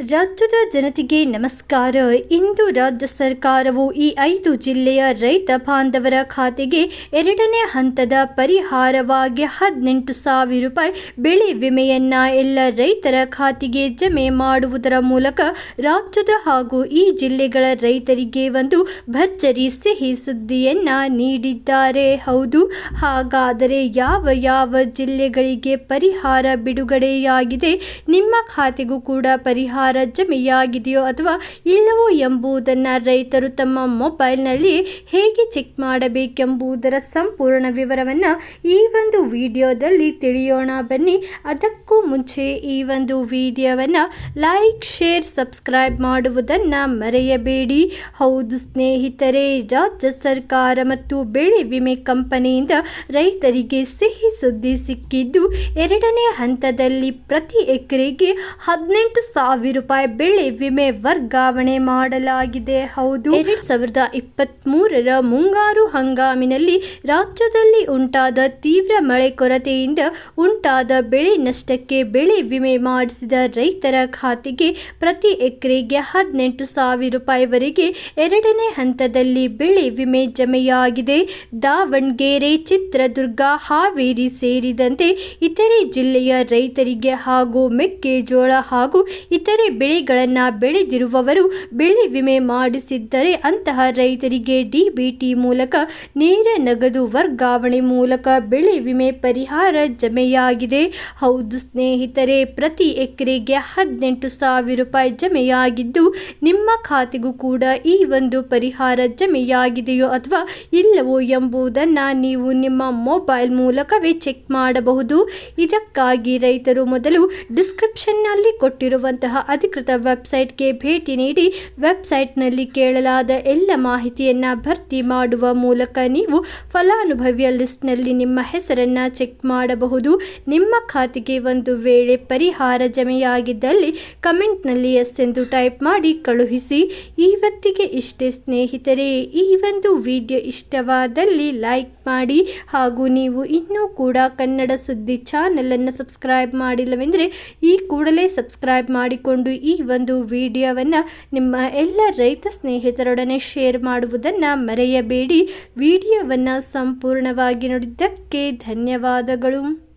ರಾಜ್ಯದ ಜನತೆಗೆ ನಮಸ್ಕಾರ. ಇಂದು ರಾಜ್ಯ ಸರ್ಕಾರವು ಈ ಐದು ಜಿಲ್ಲೆಯ ರೈತ ಬಾಂಧವರ ಖಾತೆಗೆ ಎರಡನೇ ಹಂತದ ಪರಿಹಾರವಾಗಿ ಹದಿನೆಂಟು ಸಾವಿರ ರೂಪಾಯಿ ಬೆಳೆ ವಿಮೆಯನ್ನು ಎಲ್ಲ ರೈತರ ಖಾತೆಗೆ ಜಮೆ ಮಾಡುವುದರ ಮೂಲಕ ರಾಜ್ಯದ ಹಾಗೂ ಈ ಜಿಲ್ಲೆಗಳ ರೈತರಿಗೆ ಒಂದು ಭರ್ಜರಿ ಸಿಹಿ ಸುದ್ದಿಯನ್ನು ನೀಡಿದ್ದಾರೆ. ಹೌದು, ಹಾಗಾದರೆ ಯಾವ ಯಾವ ಜಿಲ್ಲೆಗಳಿಗೆ ಪರಿಹಾರ ಬಿಡುಗಡೆಯಾಗಿದೆ? ನಿಮ್ಮ ಖಾತೆಗೂ ಕೂಡ ಪರಿಹಾರ ಜಮೆಯಾಗಿದೆಯೋ ಅಥವಾ ಇಲ್ಲವೋ ಎಂಬುದನ್ನು ರೈತರು ತಮ್ಮ ಮೊಬೈಲ್ನಲ್ಲಿ ಹೇಗೆ ಚೆಕ್ ಮಾಡಬೇಕೆಂಬುದರ ಸಂಪೂರ್ಣ ವಿವರವನ್ನು ಈ ಒಂದು ವಿಡಿಯೋದಲ್ಲಿ ತಿಳಿಯೋಣ. ಬನ್ನಿ, ಅದಕ್ಕೂ ಮುಂಚೆ ಈ ಒಂದು ವಿಡಿಯೋವನ್ನು ಲೈಕ್, ಶೇರ್, ಸಬ್ಸ್ಕ್ರೈಬ್ ಮಾಡುವುದನ್ನು ಮರೆಯಬೇಡಿ. ಹೌದು ಸ್ನೇಹಿತರೆ, ರಾಜ್ಯ ಸರ್ಕಾರ ಮತ್ತು ಬೆಳೆ ವಿಮೆ ಕಂಪನಿಯಿಂದ ರೈತರಿಗೆ ಸಿಹಿ ಸುದ್ದಿ ಸಿಕ್ಕಿದ್ದು ಎರಡನೇ ಹಂತದಲ್ಲಿ ಪ್ರತಿ ಎಕರೆಗೆ ಹದಿನೆಂಟು ಸಾವಿರ ರೂಪಾಯಿ ಬೆಳೆ ವಿಮೆ ವರ್ಗಾವಣೆ ಮಾಡಲಾಗಿದೆ. ಹೌದು. ಎರಡ್ ಸಾವಿರದ ಇಪ್ಪತ್ತ್ ಮೂರರ ಮುಂಗಾರು ಹಂಗಾಮಿನಲ್ಲಿ ರಾಜ್ಯದಲ್ಲಿ ಉಂಟಾದ ತೀವ್ರ ಮಳೆ ಕೊರತೆಯಿಂದ ಉಂಟಾದ ಬೆಳೆ ನಷ್ಟಕ್ಕೆ ಬೆಳೆ ವಿಮೆ ಮಾಡಿಸಿದ ರೈತರ ಖಾತೆಗೆ ಪ್ರತಿ ಎಕರೆಗೆ ಹದಿನೆಂಟು ಸಾವಿರ ರೂಪಾಯಿವರೆಗೆ ಎರಡನೇ ಹಂತದಲ್ಲಿ ಬೆಳೆ ವಿಮೆ ಜಮೆಯಾಗಿದೆ. ದಾವಣಗೆರೆ, ಚಿತ್ರದುರ್ಗ, ಹಾವೇರಿ ಸೇರಿದಂತೆ ಇತರೆ ಜಿಲ್ಲೆಯ ರೈತರಿಗೆ ಹಾಗೂ ಮೆಕ್ಕೆಜೋಳ ಹಾಗೂ ಇತರೆ ಬೆಳೆಗಳನ್ನು ಬೆಳೆದಿರುವವರು ಬೆಳೆ ವಿಮೆ ಮಾಡಿಸಿದ್ದರೆ ಅಂತಹ ರೈತರಿಗೆ ಡಿಬಿಟಿ ಮೂಲಕ ನೇರ ನಗದು ವರ್ಗಾವಣೆ ಮೂಲಕ ಬೆಳೆ ವಿಮೆ ಪರಿಹಾರ ಜಮೆಯಾಗಿದೆ. ಹೌದು ಸ್ನೇಹಿತರೆ, ಪ್ರತಿ ಎಕರೆಗೆ ಹದಿನೆಂಟು ಸಾವಿರ ರೂಪಾಯಿ ಜಮೆಯಾಗಿದ್ದು, ನಿಮ್ಮ ಖಾತೆಗೂ ಕೂಡ ಈ ಒಂದು ಪರಿಹಾರ ಜಮೆಯಾಗಿದೆಯೋ ಅಥವಾ ಇಲ್ಲವೋ ಎಂಬುದನ್ನು ನೀವು ನಿಮ್ಮ ಮೊಬೈಲ್ ಮೂಲಕವೇ ಚೆಕ್ ಮಾಡಬಹುದು. ಇದಕ್ಕಾಗಿ ರೈತರು ಮೊದಲು ಡಿಸ್ಕ್ರಿಪ್ಷನ್ನಲ್ಲಿ ಕೊಟ್ಟಿರುವಂತಹ ಅಧಿಕೃತ ವೆಬ್ಸೈಟ್ಗೆ ಭೇಟಿ ನೀಡಿ ವೆಬ್ಸೈಟ್ನಲ್ಲಿ ಕೇಳಲಾದ ಎಲ್ಲ ಮಾಹಿತಿಯನ್ನು ಭರ್ತಿ ಮಾಡುವ ಮೂಲಕ ನೀವು ಫಲಾನುಭವಿಯ ಲಿಸ್ಟ್ನಲ್ಲಿ ನಿಮ್ಮ ಹೆಸರನ್ನು ಚೆಕ್ ಮಾಡಬಹುದು. ನಿಮ್ಮ ಖಾತೆಗೆ ಒಂದು ವೇಳೆ ಪರಿಹಾರ ಜಮೆಯಾಗಿದ್ದಲ್ಲಿ ಕಮೆಂಟ್ನಲ್ಲಿ ಎಸ್ ಎಂದು ಟೈಪ್ ಮಾಡಿ ಕಳುಹಿಸಿ. ಇವತ್ತಿಗೆ ಇಷ್ಟೇ ಸ್ನೇಹಿತರೆ, ಈ ಒಂದು ವಿಡಿಯೋ ಇಷ್ಟವಾದಲ್ಲಿ ಲೈಕ್ ಮಾಡಿ ಹಾಗೂ ನೀವು ಇನ್ನೂ ಕೂಡ ಕನ್ನಡ ಸುದ್ದಿ ಚಾನಲನ್ನು ಸಬ್ಸ್ಕ್ರೈಬ್ ಮಾಡಿಲ್ಲವೆಂದರೆ ಈ ಕೂಡಲೇ ಸಬ್ಸ್ಕ್ರೈಬ್ ಮಾಡಿಕೊಂಡು ಈ ಒಂದು ವಿಡಿಯೋವನ್ನು ನಿಮ್ಮ ಎಲ್ಲ ರೈತ ಸ್ನೇಹಿತರೊಡನೆ ಶೇರ್ ಮಾಡುವುದನ್ನು ಮರೆಯಬೇಡಿ. ವಿಡಿಯೋವನ್ನು ಸಂಪೂರ್ಣವಾಗಿ ನೋಡಿದ್ದಕ್ಕೆ ಧನ್ಯವಾದಗಳು.